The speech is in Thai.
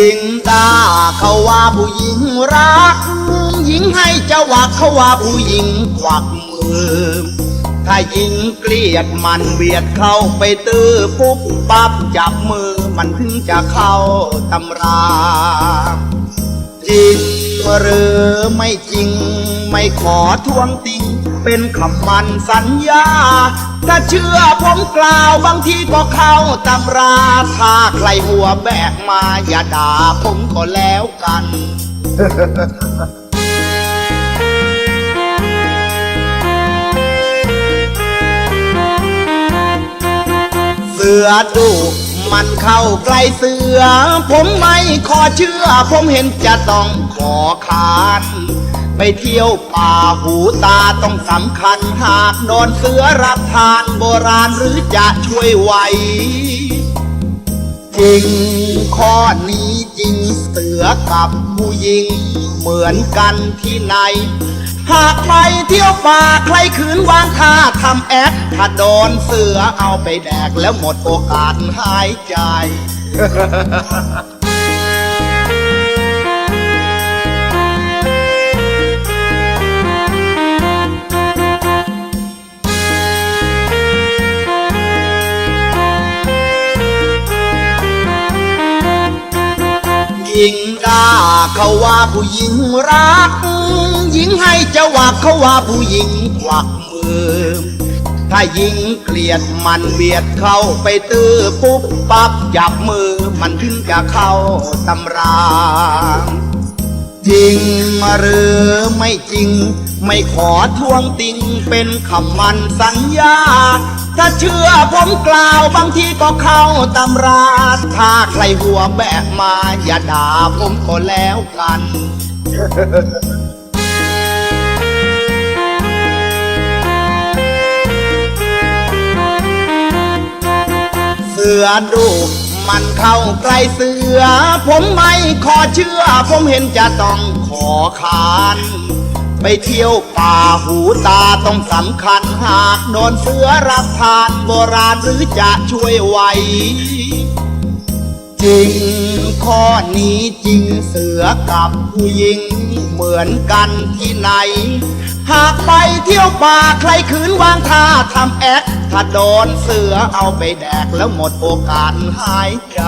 ยิงตาเขาว่าผู้หญิงรัก หญิงให้เจ้าวักเขาว่าผู้หญิงควักมือถ้าหญิงเกลียดมันเบียดเข้าไปตื้อปุ๊บปั๊บจับมือมันถึงจะเข้าตำราจิง หรือไม่จริง ไม่ขอทวงติง เป็นคำมันสัญญา ถ้าเชื่อผมกล่าวบางทีก็เข้าตำราถ้าใครหัวแบกมาอย่าด่าผมก็แล้วกันเสือดุมันเข้าใกล้เสือ ผมไม่ขอเชื่อ ผมเห็นจะต้อง ขอคานไปเที่ยวป่าหูตาต้องสำคัญหากโดนเสือรับทานโบราณหรือจะช่วยไหวจริงข้อนี้จริงเสือกับผู้หญิง เหมือนกันที่ไหน หากไปเที่ยวป่าใครขืนวางท่าทำแอคถ้าโดนเสือเอาไปแดกแล้วหมดโอกาสหายใจ หญิงด่าเขาว่าผู้หญิงรัก หญิงให้เจะว่าเขาว่าผู้หญิงควักมือ ถ้าหญิงเกลียดมันเบียดเข้าไปตื้อปุ๊บปั๊บจับมือมันถึงจะเข้าตำราจริงหรือไม่จริง ไม่ขอทวงติงเป็นคำมันสัญญา ถ้าเชื่อผมกล่าวบางทีก็เข้าตำรา ถ้าใครหัวแบกมา อย่าด่าผมก็แล้วกันเสือดุมันเข้าใกล้เสือ ผมไม่ขอเชื่อ ผมเห็นจะต้องขอคาน ไปเที่ยวป่าหูตาต้องสำคัญหากโดนเสือรับทานโบราณหรือจะช่วยไวจริงข้อนี้จริงเสือกับผู้หญิงเหมือนกันที่ไหน หากไปเที่ยวป่าใครขืนวางท่าทำแอคถ้าโดนเสือเอาไปแดกแล้วหมดโอกาสหายใจ